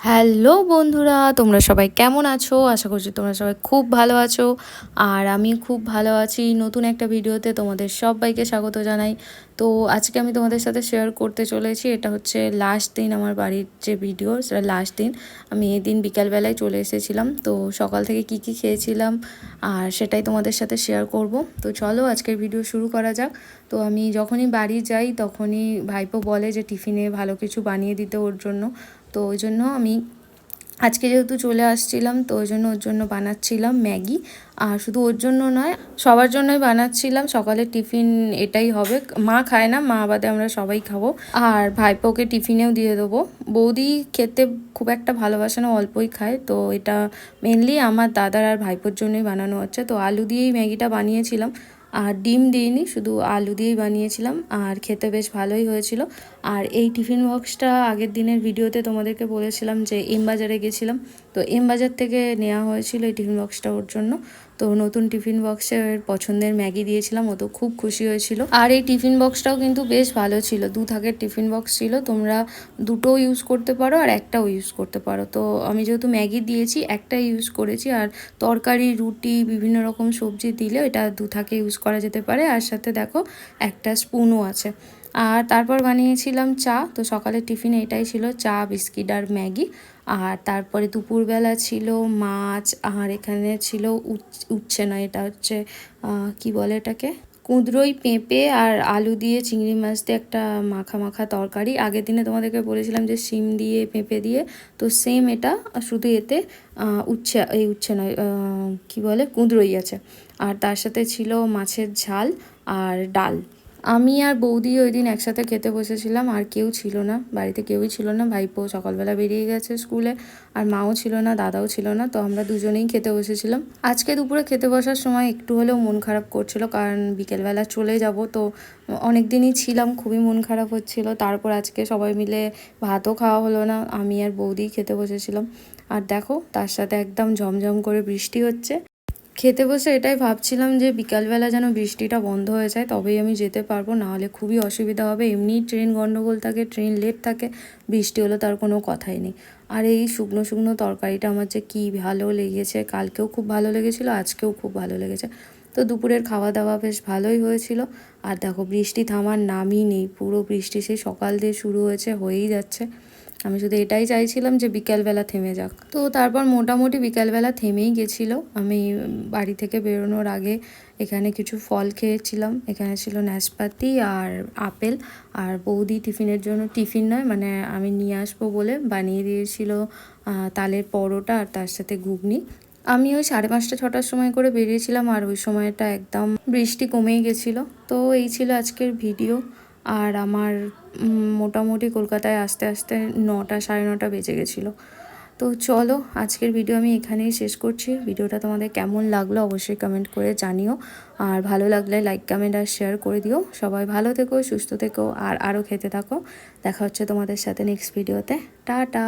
Hello বন্ধুরা, তোমরা সবাই কেমন আছো? আশা করছি তোমরা সবাই খুব ভালো আছো। আর আমি খুব ভালো আছি। নতুন একটা ভিডিওতে তোমাদের সবাইকে স্বাগত জানাই। তো আজকে আমি তোমাদের সাথে শেয়ার করতে চলেছি। এটা হচ্ছে লাস্ট দিন আমার বাড়ির যে ভিডিও সেটা লাস্ট দিন। আমি এই দিন বিকালবেলায় চলে এসেছিলাম। তো সকাল থেকে কি কি খেয়েছিলাম আর সেটাই তোমাদের সাথে শেয়ার করব। তো চলো আজকের ভিডিও শুরু করা যাক। তো আমি যখনই বাড়ি যাই, তখনই ভাইপো বলে যে টিফিনে ভালো কিছু বানিয়ে দিতে ওর জন্য। তো ওই জন্য আমি আজকে যেহেতু চলে আসছিলাম, তো ওই জন্য ওর জন্য বানাচ্ছিলাম ম্যাগি। আর শুধু ওর জন্য নয়, সবার জন্যই বানাচ্ছিলাম। সকালের টিফিন এটাই হবে। মা খায় না, মা বাদে আমরা সবাই খাব। আর ভাইপোকে টিফিনেও দিয়ে দেবো। বৌদি খেতে খুব একটা ভালোবাসে না, অল্পই খায়। তো এটা মেনলি আমার দাদার আর ভাইপোর জন্যই বানানো হচ্ছে। তো আলু দিয়েই ম্যাগিটা বানিয়েছিলাম। আর ডিম দিইনি, শুধু আলু দিয়েই বানিয়েছিলাম, আর খেতে বেশ ভালোই হয়েছিল। আর এই টিফিন বক্সটা আগের দিনের ভিডিওতে তোমাদেরকে বলেছিলাম যে এম বাজারে গেছিলাম, তো এম বাজার থেকে নেওয়া হয়েছিল এই টিফিন বক্সটা ওর জন্য। তো নতুন টিফিন বক্সে পছন্দের ম্যাগি দিয়েছিলাম, ও তো খুব খুশি হয়েছিল। আর এই টিফিন বক্সটাও কিন্তু বেশ ভালো ছিল, দু থাকের টিফিন বক্স ছিল, তোমরা দুটো ইউজ করতে পারো আর একটাও ইউজ করতে পারো। তো আমি যেহেতু ম্যাগি দিয়েছি একটা ইউজ করেছি, আর তরকারি, রুটি, বিভিন্ন রকম সবজি দিলে এটা দু থাকে ইউজ করা যেতে পারে। আর সাথে দেখো একটা স্পুনও আছে। আর তারপর বানিয়েছিলাম চা। তো সকালের টিফিনে এটাই ছিল চা, বিস্কিট আর ম্যাগি। আর তারপরে দুপুরবেলা ছিল মাছ, আর এখানে ছিল উচ্ছে না এটা হচ্ছে কি বলে এটাকে? কুঁদরোই পেঁপে আর আলু দিয়ে চিংড়ি মাছ দিয়ে একটা মাখা মাখা তরকারি। আগের দিনে তোমাদেরকে বলেছিলাম যে শিম দিয়ে, পেঁপে দিয়ে। তো সেম এটা, শুধু এতে উচ্ছে, এই উচ্ছে নয় কী বলে? কুঁদরোই আছে। আর তার সাথে ছিল মাছের ঝাল আর ডাল। আমি আর বৌদি ওই দিন একসাথে খেতে বসেছিলাম, আর কেউ ছিল না, বাড়িতে কেউই ছিল না। ভাইপো সকালবেলা বেরিয়ে গেছে স্কুলে, আর মাও ছিল না, দাদাও ছিল না, তো আমরা দুজনেই খেতে বসেছিলাম। আজকে দুপুরে খেতে বসার সময় একটু হলেও মন খারাপ করছিল, কারণ বিকেলবেলা চলে যাব, তো অনেক দিনই ছিলাম, খুবই মন খারাপ হচ্ছিল। তারপর আজকে সবাই মিলে ভাতও খাওয়া হলো না, আমি আর বৌদি খেতে বসেছিলাম। আর দেখো, তার সাথে একদম ঝমঝম করে বৃষ্টি হচ্ছে। খেতে বসে এটাই ভাবছিলাম যে বিকালবেলা যেন বৃষ্টিটা বন্ধ হয়ে যায়, তবেই আমি যেতে পারব। নাহলে খুবই অসুবিধা হবে। এমনি ট্রেন গণ্ডগোল থাকে, ট্রেন লেট থাকে, বৃষ্টি হলে তার কোনো কথাই নেই। আর এই শুকনো শুকনো তরকারিটা আমার যে কী ভালো লেগেছে, কালকেও খুব ভালো লেগেছিলো, আজকেও খুব ভালো লেগেছে। তো দুপুরের খাওয়া দাওয়া বেশ ভালোই হয়েছিল। আর দেখো, বৃষ্টি থামার নামই নেই, পুরো বৃষ্টি সেই সকাল দিয়ে শুরু হয়েছে, হয়েই যাচ্ছে। আমি শুধু এটাই চাইছিলাম যে বিকালবেলা থেমে যাক। তো তারপর মোটামুটি বিকালবেলা থেমেই গেছিল। আমি বাড়ি থেকে বেরোনোর আগে এখানে কিছু ফল খেয়েছিলাম। এখানে ছিল নাশপাতি আর আপেল। আর বৌদি টিফিনের জন্য টিফিন নয় মানে আমি নিয়ে আসব বলে বানিয়ে দিয়েছিল তালের পরোটা আর তার সাথে ঘুগনি। আমি ওই সাড়ে পাঁচটা, ছটার সময় করে বেরিয়েছিলাম আর ওই সময়টা একদম বৃষ্টি কমেই গেছিল। তো এই ছিল আজকের ভিডিও। আর আমার মোটামুটি কলকাতায় আস্তে আস্তে নটা, সাড়ে নটা বেজে গেছিল। তো চলো, আজকের ভিডিও আমি এখানেই শেষ করছি। ভিডিওটা তোমাদের কেমন লাগল অবশ্যই কমেন্ট করে জানিও। আর ভালো লাগলে লাইক কমেন্ট আর শেয়ার করে দিও। সবাই ভালো থেকো, সুস্থ থেকো, আর আরও খেতে থাকো। দেখা হচ্ছে তোমাদের সাথে নেক্সট ভিডিওতে টাটা!